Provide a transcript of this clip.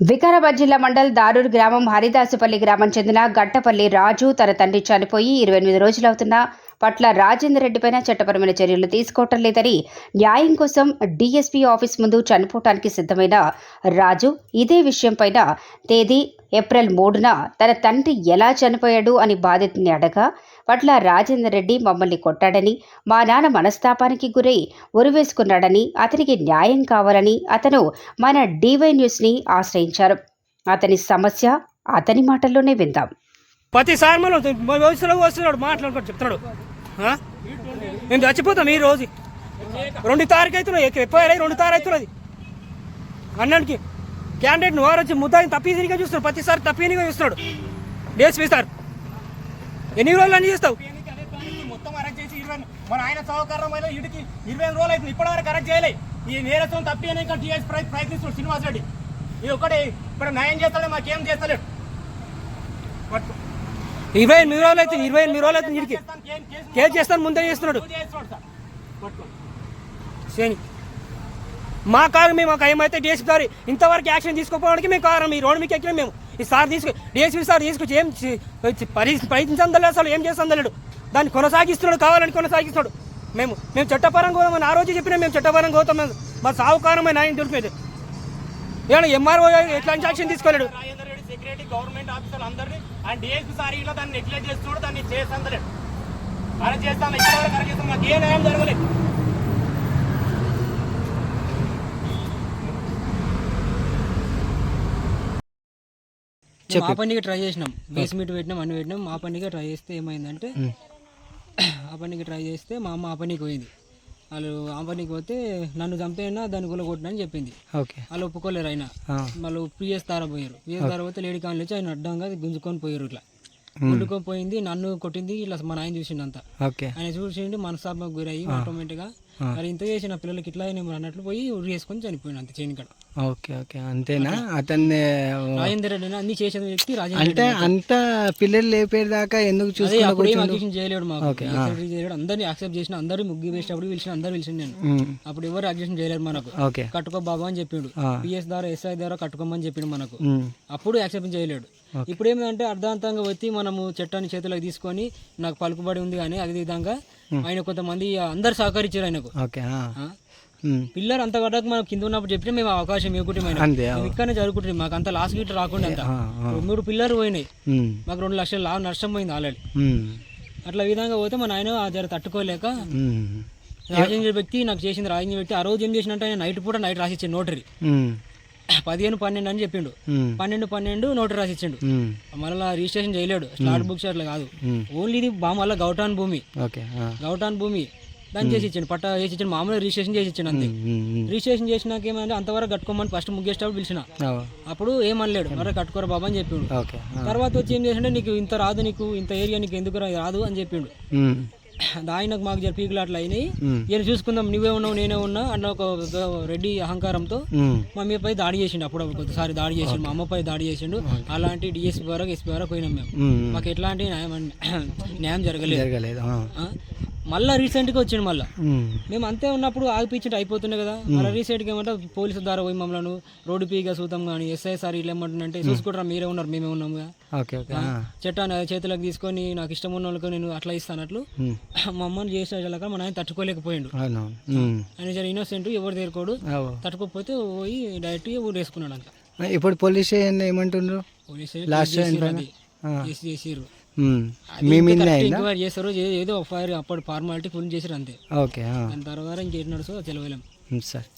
వికారాబాద్ జిల్లా మండల్ దారూర్ గ్రామం హరిదాసుపల్లి గ్రామం చెందిన గట్టపల్లి రాజు తన తండ్రి చనిపోయి ఇరవై ఎనిమిది రోజులవుతున్నా పట్ల రాజేందర్ రెడ్డిపైన చట్టపరమైన చర్యలు తీసుకోవటం లేదని న్యాయం కోసం డీఎస్పీ ఆఫీస్ ముందు చనిపోవటానికి సిద్ధమైన రాజు ఇదే విషయంపైన తేదీ ఏప్రిల్ మూడున తన తండ్రి ఎలా చనిపోయాడు అని బాధితుని అడగా పట్ల రాజేందర్ రెడ్డి మమ్మల్ని కొట్టాడని మా నాన్న మనస్తాపానికి గురై ఉరివేసుకున్నాడని అతనికి న్యాయం కావాలని అతను మన డివై న్యూస్ని ఆశ్రయించారు. అతని సమస్య అతని మాటల్లోనే విందాం. ప్రతిసారి మనం వయసులో వస్తున్నాడు మాట్లాడుకొని చెప్తున్నాడు. నేను మేము చచ్చిపోతాం ఈ రోజు. రెండు తారీఖు అవుతున్నాయి ఎప్పుడు రెండు తారీఖు అవుతున్నది అన్నానికి క్యాండిడేట్ నువ్వు వచ్చి ముద్దాయిని తప్పిదినిగా చూస్తున్నాడు ప్రతిసారి తప్పిదినిగా చూస్తున్నాడు. డేస్ సార్ ఎన్ని రోజులు అన్ని చేస్తావు? మొత్తం చేసి ఇరవై మన ఆయన సహకారమైన ఇటుకి ఇరవై రోజులు అవుతుంది. ఇప్పటి వరకు అరెస్ట్ చేయలే. ఈ నేరత్వం తప్పి ఇంకా టీఎస్ ప్రయత్నిస్తున్నాడు శ్రీనివాస్ రెడ్డి ఇది ఒకటి ఇప్పుడు న్యాయం చేస్తాడు మాకేం చేస్తలేడు. ఇరవై ఎనిమిది రోజులు అవుతుంది ఇరవై ఎనిమిది రోజులు అవుతుంది ఇడికి చేస్తాను, కేసు- చేస్తాను ముందే చేస్తున్నాడు. మా కారు మేము ఒక ఏమైతే డిఎస్పీ సార్ ఇంతవరకు యాక్షన్ తీసుకోపోవడానికి మేము కారు మీ రోడ్డు మీకు ఎక్కిన మేము. ఈ సార్ తీసుకు డిఎస్పీ సార్ తీసుకొచ్చి ఏం ప్రయత్నించడం అసలు ఏం చేస్తుందలేడు దాన్ని కొనసాగిస్తున్నాడు కావాలని కొనసాగిస్తున్నాడు. మేము మేము చట్టపరంగా పోదామని ఆ రోజు చెప్పినా మేము చట్టపరంగా పోతాం మా సావుకారమైన ఆయన దొరికిపోయింది ఏమన్నా ఎంఆర్ఓ ఎట్లాంటి యాక్షన్ తీసుకోలేడు? సెక్రటరీ గవర్నమెంట్ ఆఫీసర్లు అందరినీ ఆయన డిఎస్పీ సార్ ఇట్లా దాన్ని నెగ్లెక్ట్ చేస్తున్నాడు దాన్ని చేస్తాను అరెస్ట్ చేస్తాను ఇక్కడ మాకు ఏ న్యాయం జరగలేదు. ఆ పనికి ట్రై చేసినాం. బేస్ మీట్ పెట్టినాం అన్ని పెట్టినాం. ఆ పనికి ట్రై చేస్తే ఏమైందంటే ఆ పనికి ట్రై చేస్తే మా అమ్మ ఆ పనికి పోయింది. వాళ్ళు ఆ పనికి పోతే నన్ను చంపేనా దాన్ని గుల కొట్టినని చెప్పింది. ఓకే. వాళ్ళు ఒప్పుకోలేరు ఆయన. వాళ్ళు పిఎస్ తార పోయారు. పిఎస్ తార పోతే లేడీ కాలనీ వచ్చి ఆయన అడ్డంగా గుంజుకొని పోయారు ఇట్లా. గుంజుకొని పోయింది నన్ను కొట్టింది ఇట్లా మా నాయన చూసిండంత. ఓకే. ఆయన చూసిండి మనస్తాపకు గురయ్యి ఆటోమేటిక్గా మరి ఇంత చేసిన పిల్లలకి ఇట్లా నేను అన్నట్లు పోయి ఉరి వేసుకొని చనిపోయాడు అంత చేయని కాడ ఓకే ఓకే. అంతేనా? అతన్ని రాజేందర్ రెడ్డి అని అన్ని చేసిన వ్యక్తి రాజేందర్ అంటే అంత పిల్లలు లేపేదాకా దాకా ఎందుకు? అక్యూషన్ చేయలేడు మాకు. చేయలేడు. అందరినీ యాక్సెప్ట్ చేసిన అందరూ ముగ్గు వేసేటప్పుడు పిలిచిన అందరూ పిలిచిన నేను. అప్పుడు ఎవరు అక్యూషన్ చేయలేరు మనకు. కట్టుకో బాబా అని చెప్పిండు. పిఎస్ ద్వారా ఎస్ఐ ద్వారా కట్టుకోమని చెప్పిండు మనకు. అప్పుడు యాక్సెప్ట్ చేయలేడు. ఇప్పుడు ఏమిటంటే అర్ధాంతంగా వచ్చి మనము చట్టాన్ని చేతులకు తీసుకొని నాకు పలుకుబడి ఉంది కానీ అదే విధంగా ఆయన కొంతమంది అందరు సహకరించారు ఆయనకు. పిల్లలు అంత పడ్డాక మనం కింద ఉన్నప్పుడు చెప్పినా మేము అవకాశం ఇవ్వకుంటే అంతే మేము ఇక్కడనే జరుగుకుంటుంది మాకు అంత లాస్ గిట్ రాకుండా అంత. మూడు పిల్లలు పోయినాయి. మాకు రెండు లక్షలు లా నష్టం పోయింది ఆల్రెడీ. అట్లా విధంగా పోతే మా నాయన ఆ జర తట్టుకోలేక రాజేంద్ర వ్యక్తి నాకు చేసింది రాజేంద్ర వ్యక్తి ఆ రోజు ఏం చేసినట్టు ఆయన నైట్ పూట నైట్ రాసిచ్చాడు నోటరీ. పదిహేను పన్నెండు అని చెప్పిండు. పన్నెండు పన్నెండు నోటరీ రాసిచ్చిండు. ఉమ్, మళ్ళీ రిజిస్ట్రేషన్ చేయలేడు. స్లాట్ బుక్స్ అట్లా కాదు. ఓన్లీ ఇది మళ్ళీ గౌటాన్ భూమి. గౌటాన్ భూమి. దాన్ని చేసి ఇచ్చాడు పట్టా చేసి ఇచ్చాడు మామూలుగా రిజిస్ట్రేషన్ చేసి ఇచ్చాడు అంతే రిజిస్ట్రేషన్ చేసినాక ఏమంటే అంతవరకు కట్టుకోమని ఫస్ట్ ముగ్గేసేటప్పుడు పిలిచిన. అప్పుడు ఏమనలేడు మరే కట్టుకోరా బాబా అని చెప్పిండు. తర్వాత వచ్చి ఏం చేసిండే నీకు ఇంత రాదు నీకు ఇంత ఏరియా నీకు ఎందుకు రాదు అని చెప్పిండు. ఆయనకు మాకు జర పీకులు అట్లా అయినాయి. ఈయన చూసుకుందాం నువ్వే ఉన్నావు నేనే ఉన్నా అన్న ఒక రెడ్డి అహంకారంతో మా మీపై దాడి చేసిండు. అప్పుడు కొద్దిసారి దాడి చేసిండు. మా అమ్మపై దాడి చేసిండు. అలాంటి డిఎస్పీ ద్వారా ఎస్పీ ద్వారా పోయినాం మేము. మాకు ఎట్లాంటి న్యాయం న్యాయం జరగలేదు? మళ్ళా రీసెంట్గా వచ్చిండు మళ్ళా. మేము. అంతే ఉన్నప్పుడు ఆగిపించి అయిపోతుండే కదా. మళ్ళీ రీసెంట్గా ఏమంటే పోలీసు ద్వారా పోయి మమ్మల్ని రోడ్డు పీగా సూతం కానీ ఎస్ఐ సార్ ఇట్లా ఏమంటుందంటే చూసుకుంటారా మీరే ఉన్నారు మేమే ఉన్నాము కదా. చట్టాన్ని చేతులకు తీసుకొని నాకు ఇష్టం ఉన్న వాళ్ళకి నేను అట్లా ఇస్తానట్లు మా అమ్మని చేసేలాగా మా నాయన తట్టుకోలేకపోయిండు. ఆయన జర ఇన్నోసెంట్ ఎవరు తీరుకోడు. తట్టుకోకపోతే పోయి డైరెక్ట్ ఊరేసుకున్నాడు అంత ఇప్పుడు పోలీస్ ఏమంటుండ్రు? పోలీసు లాస్ట్ చేసిర్రు. అది. ఆ. చేసి చేసిర్రు ఉమ్, అది మీ ఇంకా మీద correct అయిందా ఎంక్వైరీ చేస్తారు ఏదో ఫైర్ అప్పటి ఫార్మాలిటీ ఫుల్ చేసారు అంతే ఓకే దాని తర్వాత ఇంకేం నడుసో తెలియలేం ఉమ్, సరే